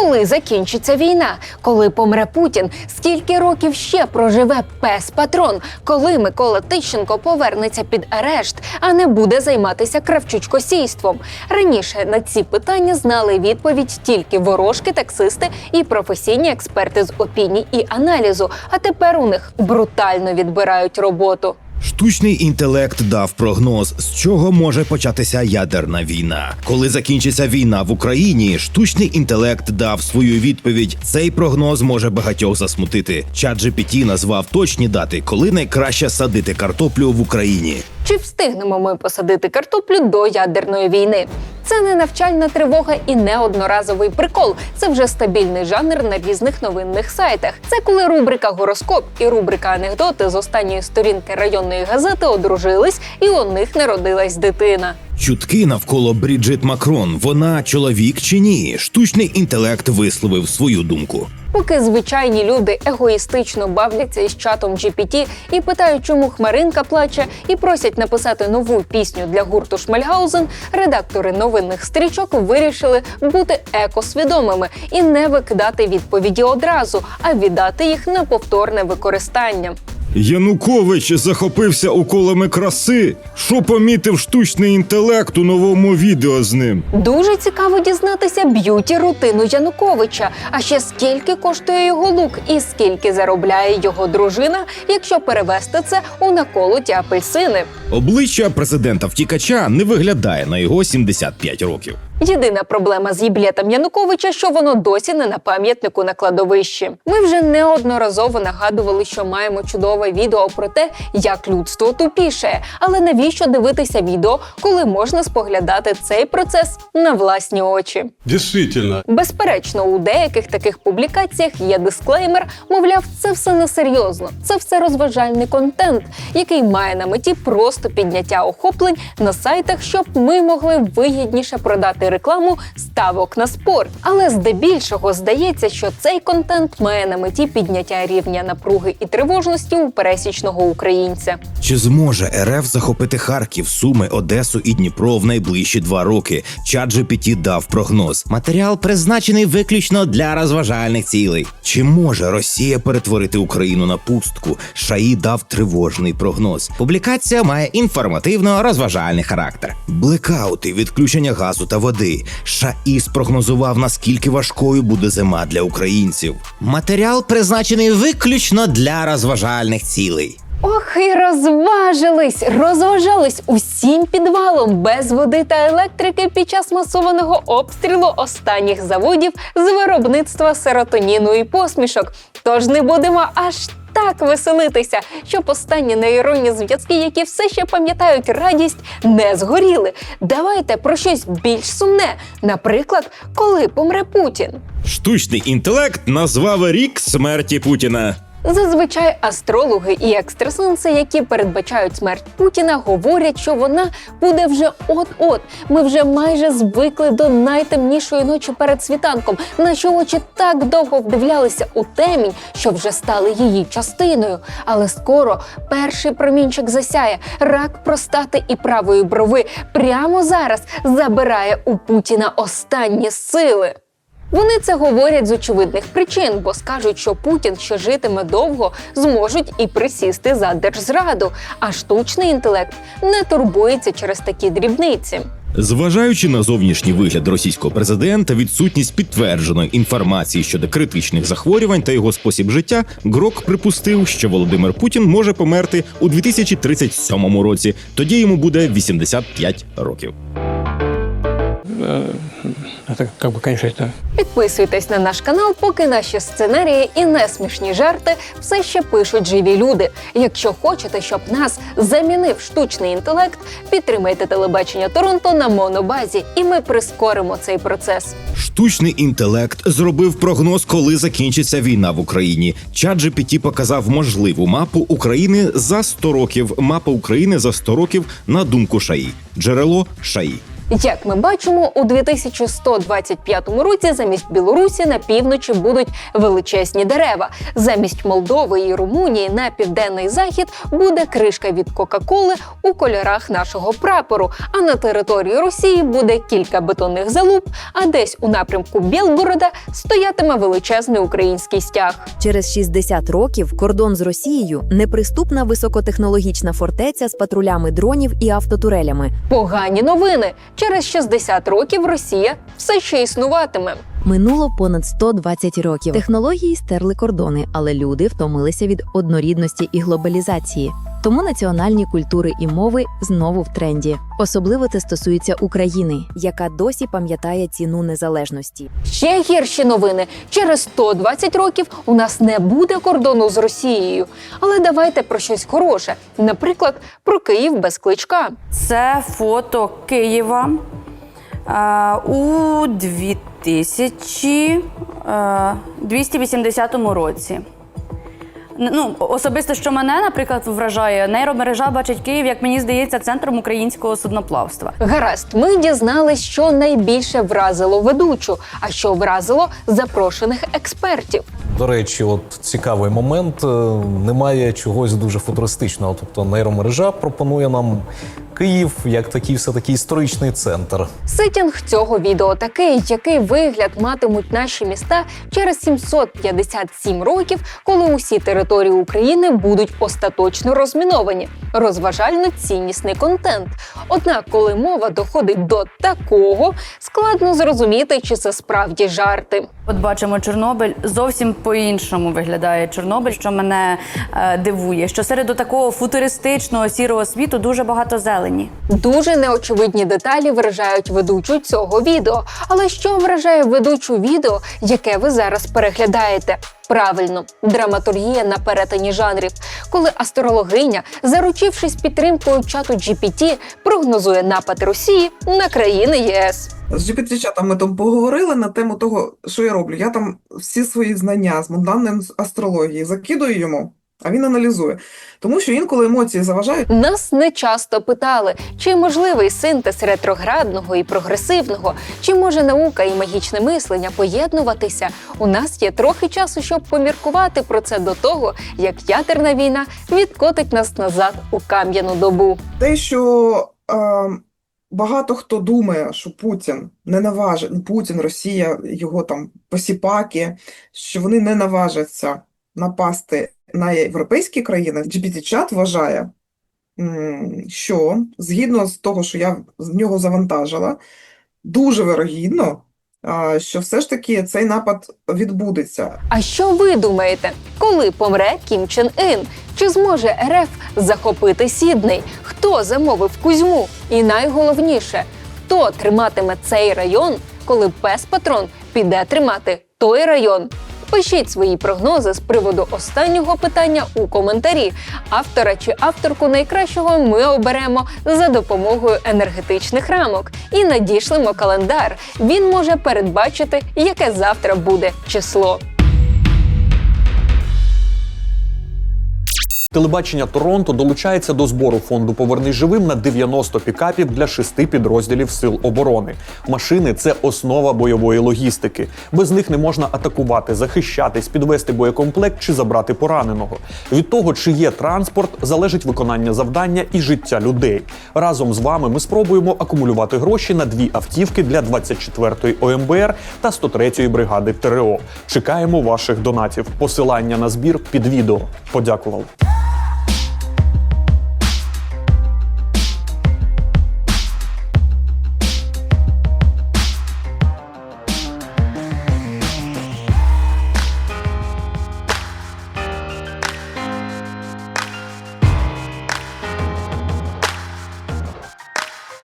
Коли закінчиться війна? Коли помре Путін? Скільки років ще проживе пес патрон? Коли Микола Тищенко повернеться під арешт, а не буде займатися кравчучкосійством? Раніше на ці питання знали відповідь тільки ворожки, таксисти і професійні експерти з опіній і аналізу. А тепер у них брутально відбирають роботу. Штучний інтелект дав прогноз, з чого може початися ядерна війна. Коли закінчиться війна в Україні, штучний інтелект дав свою відповідь. Цей прогноз може багатьох засмутити. Чат GPT назвав точні дати, коли найкраще садити картоплю в Україні. Чи встигнемо ми посадити картоплю до ядерної війни? Це не навчальна тривога і не одноразовий прикол. Це вже стабільний жанр на різних новинних сайтах. Це коли рубрика Гороскоп і рубрика Анекдоти з останньої сторінки районної газети одружились, і у них народилась дитина. Чутки навколо Бріджит Макрон. Вона чоловік чи ні? Штучний інтелект висловив свою думку. Поки звичайні люди егоїстично бавляться із чатом GPT і питають, чому хмаринка плаче, і просять написати нову пісню для гурту Шмальгаузен, редактори новинних стрічок вирішили бути екосвідомими і не викидати відповіді одразу, а віддати їх на повторне використання. Янукович захопився уколами краси. Що помітив штучний інтелект у новому відео з ним? Дуже цікаво дізнатися б'юті рутину Януковича. А ще скільки коштує його лук і скільки заробляє його дружина, якщо перевести це у наколоті апельсини. Обличчя президента втікача не виглядає на його 75 років. Єдина проблема з їблетом Януковича, що воно досі не на пам'ятнику на кладовищі. Ми вже неодноразово нагадували, що маємо чудове відео про те, як людство тупішає. Але навіщо дивитися відео, коли можна споглядати цей процес на власні очі? Действительно, Безперечно, у деяких таких публікаціях є дисклеймер, мовляв, це все несерйозно, це все розважальний контент, який має на меті просто підняття охоплень на сайтах, щоб ми могли вигідніше продати рекламу ставок на спорт. Але здебільшого здається, що цей контент має на меті підняття рівня напруги і тривожності у пересічного українця. Чи зможе РФ захопити Харків, Суми, Одесу і Дніпро в найближчі два роки? Чат GPT дав прогноз. Матеріал призначений виключно для розважальних цілей. Чи може Росія перетворити Україну на пустку? Шаї дав тривожний прогноз. Публікація має інформативно-розважальний характер. Блекаути, відключення газу та води. Шаї спрогнозував, наскільки важкою буде зима для українців. Матеріал призначений виключно для розважальних цілей. Ох, і розважились, розважались усім підвалом без води та електрики під час масованого обстрілу останніх заводів з виробництва серотоніну і посмішок. Тож не будемо аж так веселитися, щоб останні нейронні зв'язки, які все ще пам'ятають радість, не згоріли. Давайте про щось більш сумне. Наприклад, коли помре Путін. Штучний інтелект назвав рік смерті Путіна. Зазвичай астрологи і екстрасенси, які передбачають смерть Путіна, говорять, що вона буде вже от-от. Ми вже майже звикли до найтемнішої ночі перед світанком. Наші очі так довго вдивлялися у темінь, що вже стали її частиною. Але скоро перший промінчик засяє. Рак простати і правої брови прямо зараз забирає у Путіна останні сили. Вони це говорять з очевидних причин, бо скажуть, що Путін, що житиме довго, зможуть і присісти за держзраду, а штучний інтелект не турбується через такі дрібниці. Зважаючи на зовнішній вигляд російського президента, відсутність підтвердженої інформації щодо критичних захворювань та його спосіб життя, Грок припустив, що Володимир Путін може померти у 2037 році. Тоді йому буде 85 років. Это, как бы, конечно, это Підписуйтесь на наш канал, поки наші сценарії і несмішні жарти все ще пишуть живі люди. Якщо хочете, щоб нас замінив штучний інтелект, підтримайте телебачення Торонто на монобазі, і ми прискоримо цей процес. Штучний інтелект зробив прогноз, коли закінчиться війна в Україні. Чат GPT показав можливу мапу України за 100 років. Мапа України за 100 років на думку Шаї. Джерело Шаї. Як ми бачимо, у 2125 році замість Білорусі на півночі будуть величезні дерева. Замість Молдови і Румунії на південний захід буде кришка від Кока-Коли у кольорах нашого прапору. А на території Росії буде кілька бетонних залуб, а десь у напрямку Білгорода стоятиме величезний український стяг. Через 60 років кордон з Росією неприступна високотехнологічна фортеця з патрулями дронів і автотурелями. Погані новини. Через 60 років Росія все ще існуватиме. Минуло понад 120 років. Технології стерли кордони, але люди втомилися від однорідності і глобалізації. Тому національні культури і мови знову в тренді. Особливо це стосується України, яка досі пам'ятає ціну незалежності. Ще гірші новини. Через 120 років у нас не буде кордону з Росією. Але давайте про щось хороше. Наприклад, про Київ без кличка. Це фото Києва е, у 2280 році. Ну, особисто, що мене, наприклад, вражає, нейромережа бачить Київ, як мені здається, центром українського судноплавства. Гаразд, ми дізналися, що найбільше вразило ведучу, а що вразило запрошених експертів. До речі, от цікавий момент. е, Немає чогось дуже футуристичного. Тобто нейромережа пропонує нам Київ як такий все таки історичний центр. Сетінг цього відео такий, який вигляд матимуть наші міста через 757 років, коли усі території України будуть остаточно розміновані. Розважально ціннісний контент. Однак, коли мова доходить до такого, складно зрозуміти, чи це справді жарти. От бачимо Чорнобиль зовсім по-іншому виглядає Чорнобиль, що мене е, дивує, що серед такого футуристичного сірого світу дуже багато зелені. Дуже неочевидні деталі вражають ведучу цього відео. Але що вражає ведучу відео, яке ви зараз переглядаєте? Правильно, драматургія на перетині жанрів, коли астрологиня, заручившись підтримкою чату GPT, прогнозує напад Росії на країни ЄС. З GPT-чатом ми там поговорили на тему того, що я роблю. Я там всі свої знання з мунданної астрології закидую йому, а він аналізує. Тому що інколи емоції заважають. Нас не часто питали, чи можливий синтез ретроградного і прогресивного, чи може наука і магічне мислення поєднуватися. У нас є трохи часу, щоб поміркувати про це до того, як ядерна війна відкотить нас назад у кам'яну добу. Те, що е, багато хто думає, що Путін не наважить, Путін, Росія, його там посіпаки, що вони не наважаться напасти на європейські країни, GPT-чат вважає, що згідно з того, що я з нього завантажила, дуже вирогідно, що все ж таки цей напад відбудеться. А що ви думаєте, коли помре Кім Чен Ін? Чи зможе РФ захопити Сідней? Хто замовив Кузьму? І найголовніше, хто триматиме цей район, коли пес патрон піде тримати той район? Пишіть свої прогнози з приводу останнього питання у коментарі. Автора чи авторку найкращого ми оберемо за допомогою енергетичних рамок і надішлемо календар. Він може передбачити, яке завтра буде число. Телебачення Торонто долучається до збору фонду Повернись живим на 90 пікапів для шести підрозділів сил оборони. Машини це основа бойової логістики. Без них не можна атакувати, захищатись, підвести боєкомплект чи забрати пораненого. Від того, чи є транспорт, залежить виконання завдання і життя людей. Разом з вами ми спробуємо акумулювати гроші на дві автівки для 24-ї ОМБР та 103-ї бригади ТРО. Чекаємо ваших донатів. Посилання на збір під відео. Подякували.